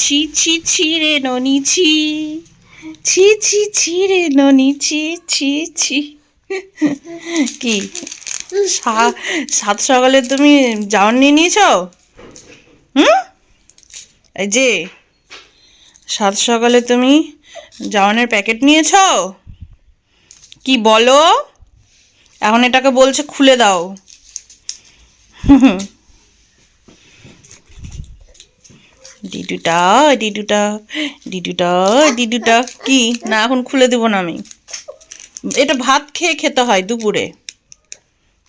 ছি ছি ছি রে ননি, ছি। ছি ছি ছি রে ননি, ছি ছি ছি। কি? সাত সকালে তুমি জাউন নিয়ে নিয়েছ? হুম? এই যে, সাত সকালে তুমি জাওয়ানের প্যাকেট নিয়েছ? কি বলো? এখন এটাকে বলছে খুলে দাও। ডিডুটা ডিডুটা ডিডুটা ডিডুটা। কি? না এখন খুলে দেবো না আমি। এটা ভাত খেয়ে খেতে হয় দুপুরে।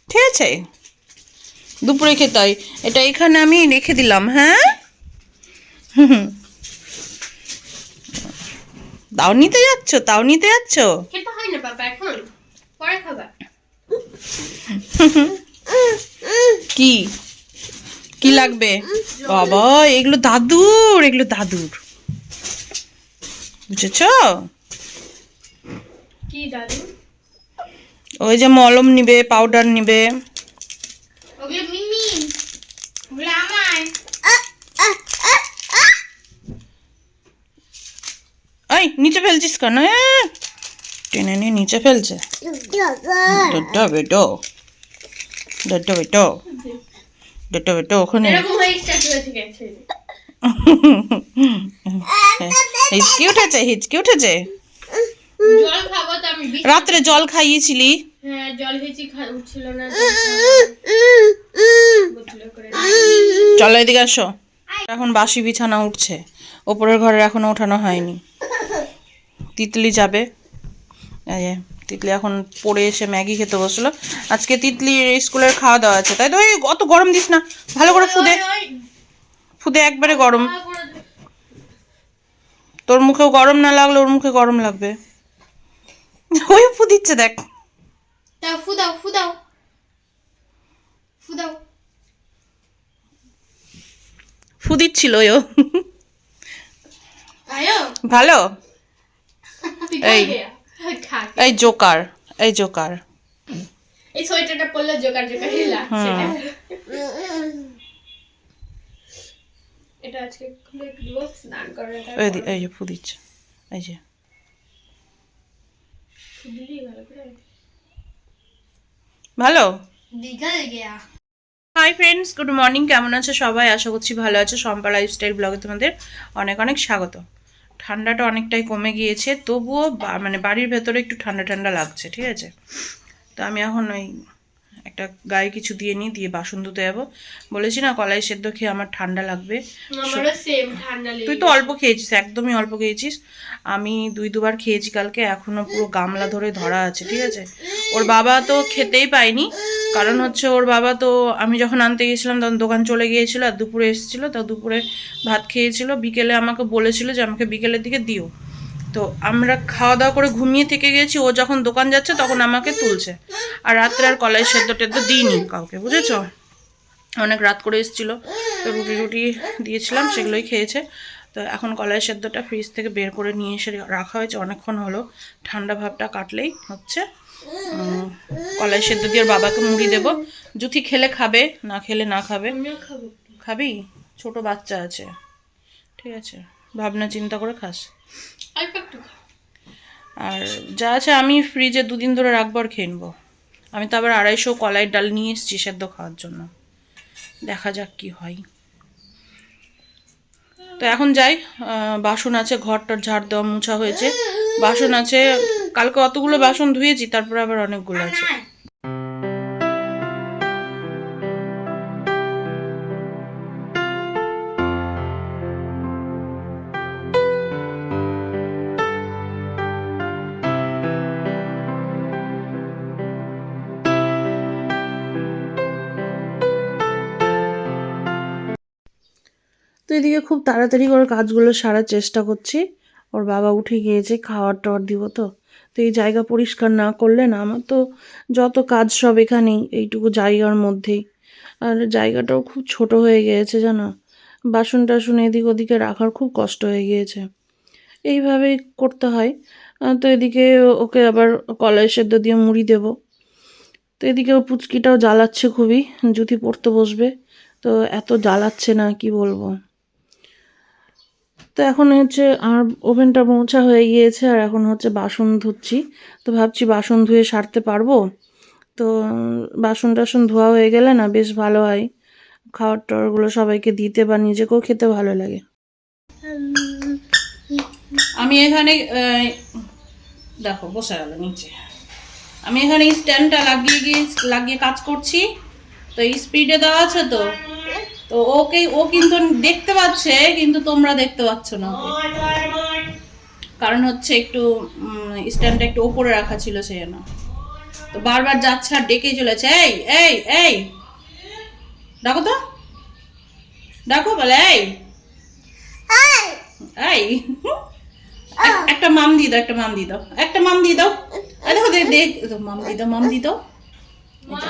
ঠিক আছে? দুপুরে খেতে হয়। এটা এখানে আমি রেখে দিলাম হ্যাঁ? হুম তাও নিতে যাচ্ছ? তাও নিতে যাচ্ছ? খেতে হয় না বাবা এখন। পরে খাবা। কি? কি লাগবে? বাবা এগুলো দাদুর এগুলো দাদুর। বুঝেছ? কি দাদু? ওই যে মলম নিবে পাউডার নিবে। এই নিচে ফেলছিস কেন? এ? টেনে নিয়ে নিচে ফেলছে। বেটো ডড্ডা বেটো ডড্ডা বেটো ওখানে। হিচকি উঠেছে হিচকি উঠেছে? রাত্রে জল খাইয়েছিলি? হ্যাঁ চলো এদিকে আসো। এখন বাসি বিছানা উঠছে। ওপরের ঘরে এখনও ওঠানো হয়নি। তিতলি যাবে। তিতলি এখন পড়ে এসে ম্যাগি খেতে বসল। আজকে তিতলির স্কুলের খাওয়া দাওয়া আছে তাই তো? ওই অত গরম দিস না। ভালো করে ফুদে। ফুদে একবারে গরম। তোর মুখেও গরম না লাগলে ওর মুখে গরম লাগবে? ওই ফুদিচ্ছে দেখ। দাও ফু দাও ফু দাও ফু দাও ফুদিচ্ছিল ও। ভালো? এই। এই জোকার এই জোকার। এই সোয়েটারটা পরলে জোকার জোকার লাগছে এটা আজকে খুলে দিব স্নান করার এই যে ফুদিচ্ছে এই যে। ভালো করে গিয়া। হাই ফ্রেন্ডস গুড মর্নিং কেমন আছো সবাই? আশা করছি ভালো আছো। সম্পা লাইফস্টাইল ব্লগে তোমাদের অনেক অনেক স্বাগত। ঠান্ডাটা অনেকটাই কমে গিয়েছে তবুও বা- মানে বাড়ির ভেতরে একটু ঠান্ডা ঠান্ডা লাগছে ঠিক আছে? তো আমি এখন ওই একটা গায়ে কিছু দিয়ে নিই দিয়ে বাসন ধুতে যাব। বলেছি না কলাই সেদ্ধ খেয়ে আমার ঠান্ডা লাগবে। তুই তো অল্প খেয়েছিস একদমই অল্প খেয়েছিস। আমি দুই দুবার খেয়েছি কালকে এখনও পুরো গামলা ধরে ধরা আছে ঠিক আছে? ওর বাবা তো খেতেই পায়নি। কারণ হচ্ছে ওর বাবা তো আমি যখন আনতে গিয়েছিলাম তখন দোকান চলে গিয়েছিল, আর দুপুরে এসেছিল, তো দুপুরে ভাত খেয়েছিল। বিকেলে আমাকে বলেছিল যে আমাকে বিকেলের দিকে দিও। তো আমরা খাওয়া দাওয়া করে ঘুমিয়ে থেকে গেছি, ও যখন দোকান যাচ্ছে তখন আমাকে তুলছে। আর রাত্রে আর কলাই সেদ্ধ টেদ্ধ দিইনি কাউকে, বুঝেছ? অনেক রাত করে এসেছিল, তো রুটি রুটি দিয়েছিলাম, সেগুলোই খেয়েছে। তো এখন কলাই সেদ্ধটা ফ্রিজ থেকে বের করে নিয়ে এসে রাখা হয়েছে। অনেকক্ষণ হলো, ঠান্ডা ভাবটা কাটলেই হচ্ছে। কলাই সেদ্ধ দিয়ে ওর বাবাকে মুড়ি দেবো। জুথি খেলে খাবে না খেলে না খাবে। খাবি ছোট বাচ্চা আছে। ঠিক আছে ভাবনা চিন্তা করে খাস। আর যা আছে আমি ফ্রিজে দুদিন ধরে রাখব আর খেয়ে নেব। আমি তো আবার আড়াইশো কলাইয়ের ডাল নিয়ে এসেছি সেদ্ধ খাওয়ার জন্য। দেখা যাক কি হয়। তো এখন যাই বাসন আছে ঘরটার ঝাড় দেওয়া মুছা হয়েছে। বাসন আছে কালকে অতগুলো বাসন ধুয়েছি তারপরে আবার অনেকগুলো আছে। তো এদিকে খুব তাড়াতাড়ি করে কাজগুলো সারার চেষ্টা করছি। ওর বাবা উঠে গিয়েছে, খাওয়ার টাওয়ার দিব তো। তো এই জায়গা পরিষ্কার না করলে না, আমার তো যত কাজ সব এখানেই, এইটুকু জায়গার মধ্যেই। আর জায়গাটাও খুব ছোট হয়ে গিয়েছে, জানো? বাসন টাসন এদিক ওদিকে রাখার খুব কষ্ট হয়ে গিয়েছে। এইভাবেই করতে হয়। তো এদিকে ওকে আবার কলাই সেদ্ধ দিয়ে মুড়ি দেব। তো এদিকে ও পুচকিটাও জ্বালাচ্ছে খুবই, জুতি পড়তে বসবে। তো এত জ্বালাচ্ছে না, কি বলব? তো এখন হচ্ছে আর ওভেনটা মোছা হয়ে গিয়েছে আর এখন হচ্ছে বাসন ধুচ্ছি। তো ভাবছি বাসন ধুয়ে সারতে পারব। তো বাসন টাসন ধোয়া হয়ে গেলে না বেশ ভালো হয়। খাওয়ার টাওয়ারগুলো সবাইকে দিতে বা নিজেকেও খেতে ভালো লাগে। আমি এখানে দেখো, বসে গেল নিচে। আমি এখানে স্ট্যান্ডটা লাগিয়ে গিয়ে, লাগিয়ে কাজ করছি। তো স্পিডে দেওয়া আছে তো? তো ওকে ও কিন্তু দেখতে পাচ্ছে কিন্তু তোমরা দেখতে পাচ্ছ না কারণ হচ্ছে একটু স্ট্যান্ডটা একটু ওপরে রাখা ছিল সেই জন্য। তো বারবার যাচ্ছে আর ডেকেই চলেছে। এই এই এই! ডাকো তো। ডাকো বলে এই! এই! একটা মাম দিয়ে দাও একটা মাম দিয়ে দাও। একটা মাম দিয়ে দাও। এই দেখো দেখ মাম দিয়ে দাও মাম দিয়ে দাও। এটা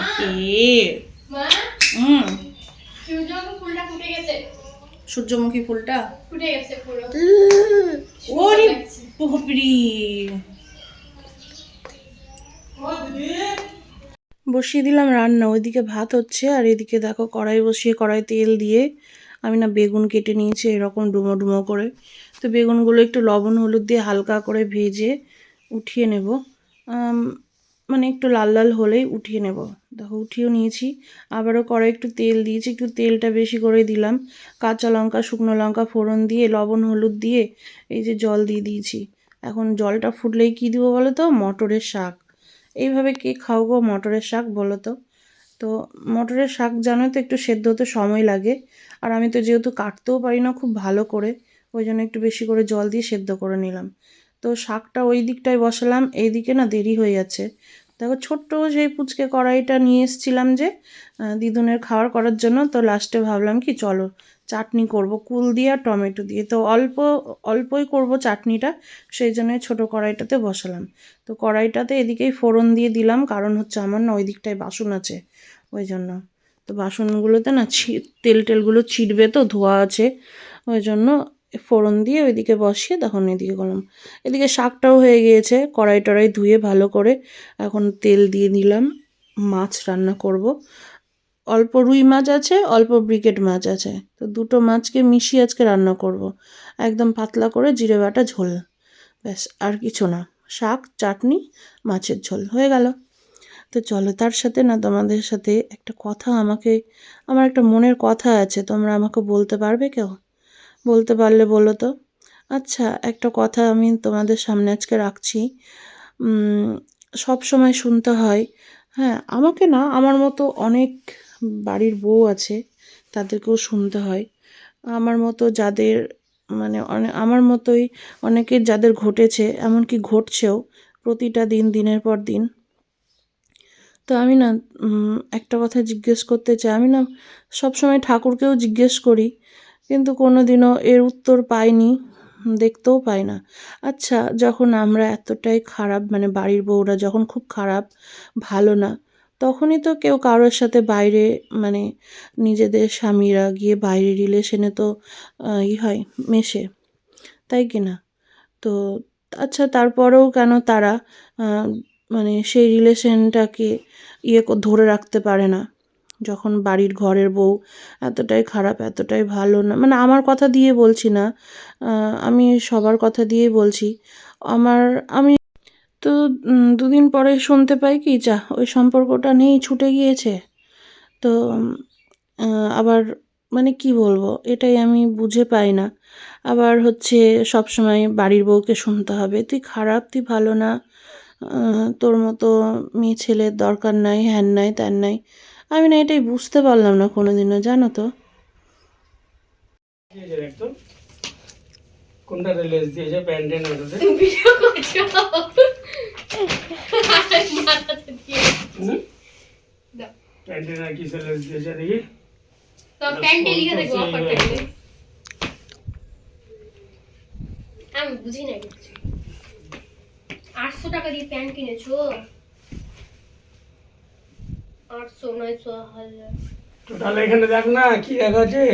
হুম। সূর্যমুখী ফুলটা ফুটে গেছে। সূর্যমুখী ফুলটা? ফুটে গেছে পুরো। ওরে বাপরি বসিয়ে দিলাম রান্না ওইদিকে ভাত হচ্ছে আর এদিকে দেখো কড়াই বসিয়ে কড়াই তেল দিয়ে আমি না বেগুন কেটে নিয়েছি এরকম ডুমো ডুমো করে। তো বেগুনগুলো একটু লবণ হলুদ দিয়ে হালকা করে ভেজে উঠিয়ে নেব। মানে একটু লাল লাল হলেই উঠিয়ে নেব। দেখো, উঠিয়েও নিয়েছি। আবারও কড়াই একটু তেল দিয়েছি, একটু তেলটা বেশি করে দিলাম। কাঁচা লঙ্কা, শুকনো লঙ্কা, ফোড়ন দিয়ে, লবণ, হলুদ দিয়ে এই যে জল দিয়ে দিয়েছি। এখন জলটা ফুটলেই কী দিব বলো তো? মটরের শাক। এইভাবে কে খাও গো মটরের শাক বলো তো? তো মটরের শাক জানো তো, একটু সেদ্ধ হতে সময় লাগে। আর আমি তো যেহেতু কাটতেও পারি না খুব ভালো করে, ওই জন্য একটু বেশি করে জল দিয়ে সেদ্ধ করে নিলাম। তো শাকটা ওই দিকটায় বসালাম এই দিকে না দেরি হয়ে যাচ্ছে। দেখো ছোট্ট সেই পুচকে কড়াইটা নিয়ে এসেছিলাম যে দিদুনের খাবার করার জন্য, তো লাস্টে ভাবলাম কি চলো চাটনি করব, কুল দিয়ে আর টমেটো দিয়ে। তো অল্প, অল্পই করব চাটনিটা, সেই জন্য ছোটো কড়াইটাতে বসালাম। তো কড়াইটাতে এদিকেই ফোড়ন দিয়ে দিলাম, কারণ হচ্ছে আমার না ওই দিকটায় বাসন আছে, ওই জন্য। তো বাসনগুলোতে না ছি, তেল টেলগুলো ছিটবে তো, ধোয়া আছে, ওই জন্য ফোড়ন দিয়ে ওইদিকে বসিয়ে তখন এদিকে করলাম। এদিকে শাকটাও হয়ে গিয়েছে, কড়াই টড়াই ধুয়ে ভালো করে এখন তেল দিয়ে দিলাম মাছ রান্না করব। অল্প রুই মাছ আছে, অল্প ব্রিকেট মাছ আছে, তো দুটো মাছকে মিশিয়ে আজকে রান্না করব। একদম পাতলা করে জিরে বাটা ঝোল, ব্যাস, আর কিছু না। শাক, চাটনি, মাছের ঝোল, হয়ে গেল। তো চলো, তার সাথে না তোমাদের সাথে একটা কথা আমাকে, আমার একটা মনের কথা আছে, তোমরা আমাকে বলতে পারবে কেউ? বলতে পারলে বলো তো? আচ্ছা একটা কথা আমি তোমাদের সামনে আজকে রাখছি। সব সময় শুনতে হয় হ্যাঁ আমাকে না, আমার মতো অনেক বাড়ির বউ আছে, তাদেরকেও শুনতে হয়। আমার মতো যাদের মানে অনে, আমার মতোই অনেকের যাদের ঘটেছে, এমনকি ঘটছেও প্রতিটা দিন, দিনের পর দিন। তো আমি না একটা কথা জিজ্ঞেস করতে চাই। আমি না সবসময় ঠাকুরকেও জিজ্ঞেস করি। কিন্তু কোনো দিনও এর উত্তর পাইনি, দেখতেও পাই না। আচ্ছা যখন আমরা এতটাই খারাপ মানে বাড়ির বউরা যখন খুব খারাপ, ভালো না, তখনই তো কেউ কারোর সাথে বাইরে মানে নিজেদের স্বামীরা গিয়ে বাইরে রিলেশনে তো ই হয়, মেশে, তাই কি না? তো আচ্ছা তারপরেও কেন তারা মানে সেই রিলেশনটাকে ইয়ে ধরে রাখতে পারে না? যখন বাড়ির ঘরের বউ এতটাই খারাপ, এতটাই ভালো না মানে আমার কথা দিয়ে বলছি না আমি সবার কথা দিয়েই বলছি। আমার, আমি তো দুদিন পরে শুনতে পাই কি, যা, ওই সম্পর্কটা নেই, ছুটে গিয়েছে। তো আবার মানে কি বলব, এটাই আমি বুঝে পাই না। আবার হচ্ছে সব সময় বাড়ির বউকে শুনতে হবে, তুই খারাপ, তুই ভালো না তোর মতো মেয়ে ছেলের দরকার নাই, হ্যান নাই, ত্যান নাই। আমি না এটাই বুঝতে পারলাম না কোনোদিনও জানো তো। কোনটা রিলিজ দিয়েছে? ভিডিও করছ মাথাতে দিয়ে দিয়েছে দেখি? তো প্যান্টে লিখে দেখো অফার আমি বুঝি না কিছু। আটশো টাকা দিয়ে প্যান্ট কিনেছো? আটশো নয়শো হাজার। টোটাল এখানে দেখ না কি দেখাচ্ছে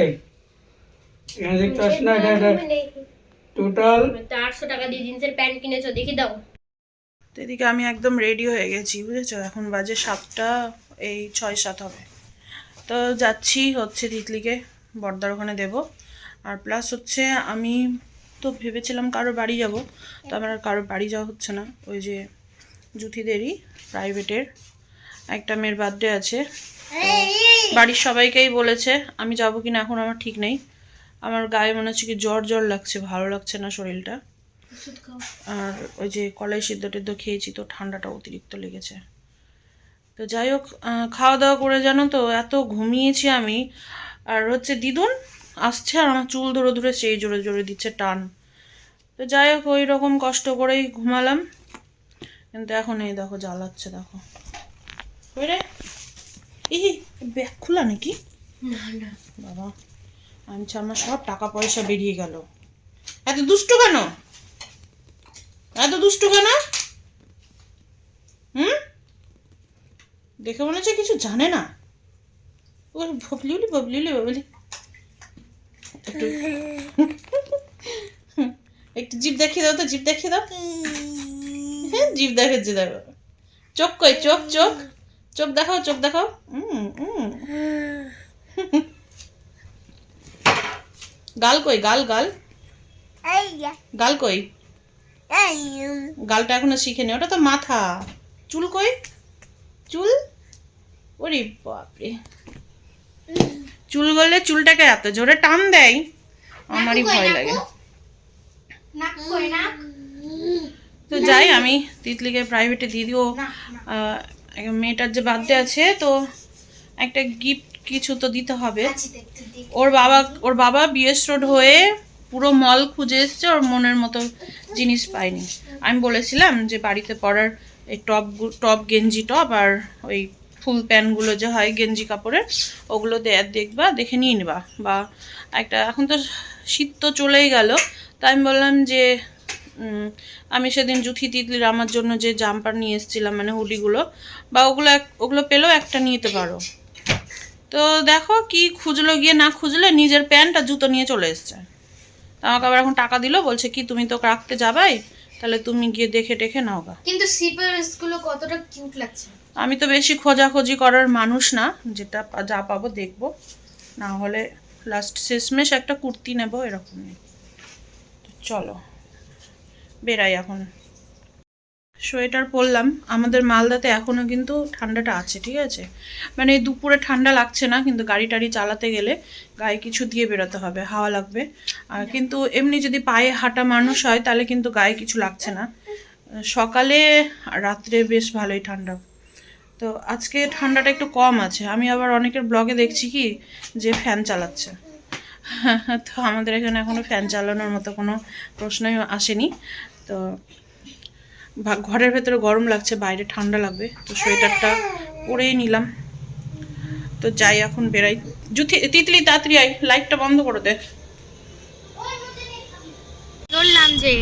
এখানে দেখতে পাচ্ছ না এটা এটা টোটাল তা আটশো টাকা দিয়ে জিন্সের প্যান্ট কিনেছো দেখি দাও। তো এদিকে আমি একদম রেডি হয়ে গেছি বুঝেছ? এখন বাজে সাতটা এই ছয় সাত হবে। তো যাচ্ছি হচ্ছে তিতলিকে বর্দার ওখানে দেবো। আর প্লাস হচ্ছে আমি তো ভেবেছিলাম কারোর বাড়ি যাব তো আমার আর কারোর বাড়ি যাওয়া হচ্ছে না। ওই যে জুথিদেরই প্রাইভেটের একটা মেয়ের বার্থডে আছে। বাড়ির সবাইকেই বলেছে আমি যাব কি না এখন আমার ঠিক নেই। আমার গায়ে মনে হচ্ছে কি জ্বর জ্বর লাগছে ভালো লাগছে না শরীরটা। আর ওই যে কলাই সিদ্ধ টিদ্ধ খেয়েছি তো ঠান্ডাটা অতিরিক্ত লেগেছে। তো যাই হোক খাওয়া দাওয়া করে জানো তো এত ঘুমিয়েছি আমি। আর হচ্ছে দিদুন আসছে আর আমার চুল ধরে ধরে সেই জোরে জোরে দিচ্ছে টান। তো যাই হোক ওই রকম কষ্ট করেই ঘুমালাম। কিন্তু এখন এই দেখো জ্বালাচ্ছে দেখো। ওই রে এই ব্যাগ খোলা নাকি? না না। বাবা আমি আমার সব টাকা পয়সা বেরিয়ে গেল। এত দুষ্টু কেন? এত দুষ্টু কেন? হুম? দেখে মনে হচ্ছে কিছু জানে না। ও ববলিউলি ববলিউলি ববলি একটু একটু জিভ দেখিয়ে দাও তো জিভ দেখিয়ে দাও। হ্যাঁ জিভ দেখাচ্ছে দেখো। চোখ কই? চোখ চোখ। চোখ দেখাও চোখ দেখাও। গাল কই গাল গাল? গাল কই? গালটা এখনও শিখেনি ওটা তো মাথা। চুল কই? চুল? ওরে বাপরে। চুল গলে চুলটাকে এত জোরে টান দেয় আমারই ভয় লাগে। তো যাই আমি তিতলিকে প্রাইভেটে দিয়ে দিও মেয়েটার যে বার্থডে আছে তো একটা গিফট কিছু তো দিতে হবে। দেখ ওর বাবা ওর বাবা বিএস রোড হয়ে পুরো মল খুঁজে এসছে ওর মনের মতো জিনিস পায়নি। আমি বলেছিলাম যে বাড়িতে পরার এই টপ টপ গেঞ্জি টপ আর ওই ফুল প্যান্টগুলো যে হয় গেঞ্জি কাপড়ের ওগুলো দে- দেখবা দেখে নিয়ে নেবা। বা একটা এখন তো শীত তো চলেই গেল তাই আমি বললাম যে আমি সেদিন জুথি তিতলির আমার জন্য যে জাম্পার নিয়ে এসেছিলাম মানে হুডিগুলো বা ওগুলো এক- ওগুলো পেলেও একটা নিতে পারো। তো দেখো কি খুঁজলো গিয়ে না খুঁজলে নিজের প্যান্ট আর জুতো নিয়ে চলে এসছে। আমাকে আবার এখন টাকা দিল বলছে কি তুমি তো রাখতে যাবাই? তাহলে তুমি গিয়ে দেখে টেখে নাও গা। কিন্তু সিপার্সগুলো কতটা কিউট লাগছে। আমি তো বেশি খোঁজাখুঁজি করার মানুষ না যেটা যা পাবো দেখব। না হলে লাস্ট শেষমেশ একটা কুর্তি নেব এরকম নেই চলো। বেরাই এখন। সোয়েটার পরলাম। আমাদের মালদাতে এখনও কিন্তু ঠান্ডাটা আছে, ঠিক আছে? মানে দুপুরে ঠান্ডা লাগছে না, কিন্তু গাড়ি টাড়ি চালাতে গেলে গায়ে কিছু দিয়ে বেরোতে হবে, হাওয়া লাগবে। কিন্তু এমনি যদি পায়ে হাঁটা মানুষ হয়, তাহলে কিন্তু গায়ে কিছু লাগছে না। সকালে রাত্রে বেশ ভালোই ঠান্ডা। তো আজকে ঠান্ডাটা একটু কম আছে। আমি আবার অনেকের ব্লগে দেখছি কি, যে ফ্যান চালাচ্ছে। তো আমাদের এখানে এখনও ফ্যান চালানোর মতো কোনো প্রশ্নই আসেনি। তো ঘরের ভেতরে গরম লাগছে, বাইরে ঠান্ডা লাগবে, তো সোয়েটারটা পরেই নিলাম। তো যাই, এখন বেরাই জুথি, তিতলি, তাড়াতাড়ি আই লাইটটা বন্ধ করে দে। বললাম যে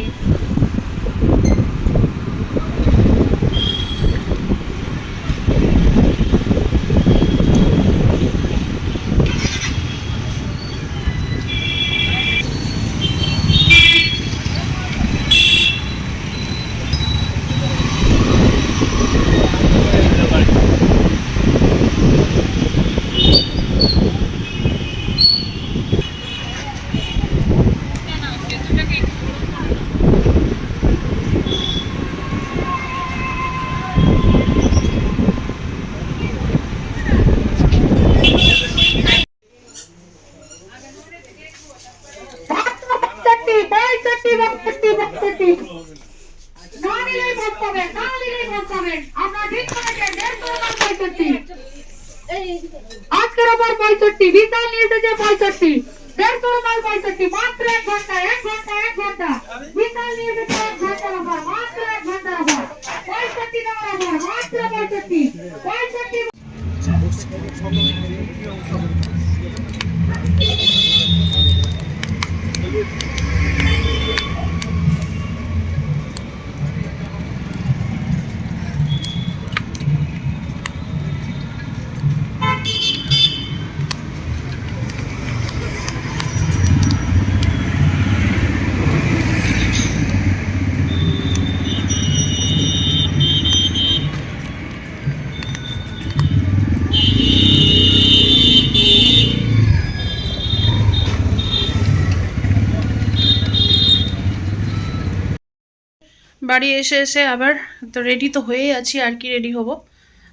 বাড়ি এসে এসে আবার তো রেডি তো হয়েই আছি, আর কি রেডি হব।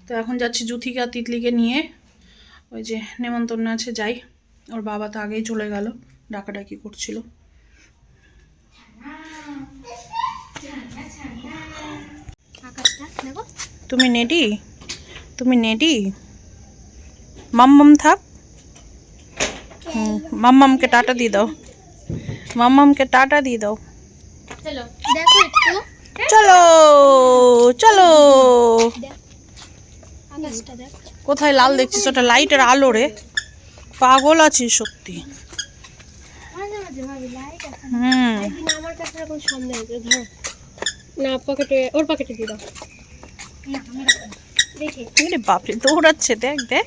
তো এখন যাচ্ছি জুথিকা তিতলিকে নিয়ে। ওই যে নেমন্তন্ন আছে, যাই। ওর বাবা তো আগেই চলে গেল, ডাকাডাকি করছিল। তুমি নেডি? তুমি নেডি? মাম্মাম থাক। মাম্মামকে টাটা দিয়ে দাও। মাম্মামকে টাটা দিয়ে দাও। দেখো একটু। চলো চলো। কোথায় লাল দেখছিস? ওটা লাইটের আলো রে। পাগল আছিস সত্যি। আছে হুম। আমার কাছে ধরো না পকেটে ওর পকেটে দিয়ে দাও। আরে বাপরে দৌড়াচ্ছে দেখ দেখ।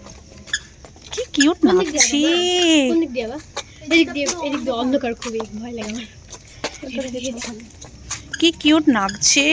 কি কিউট নাচছি এদিক দিয়ে এদিক দিয়ে অন্ধকার খুবই ভয় লাগে আমার। কি কিউট নাচছে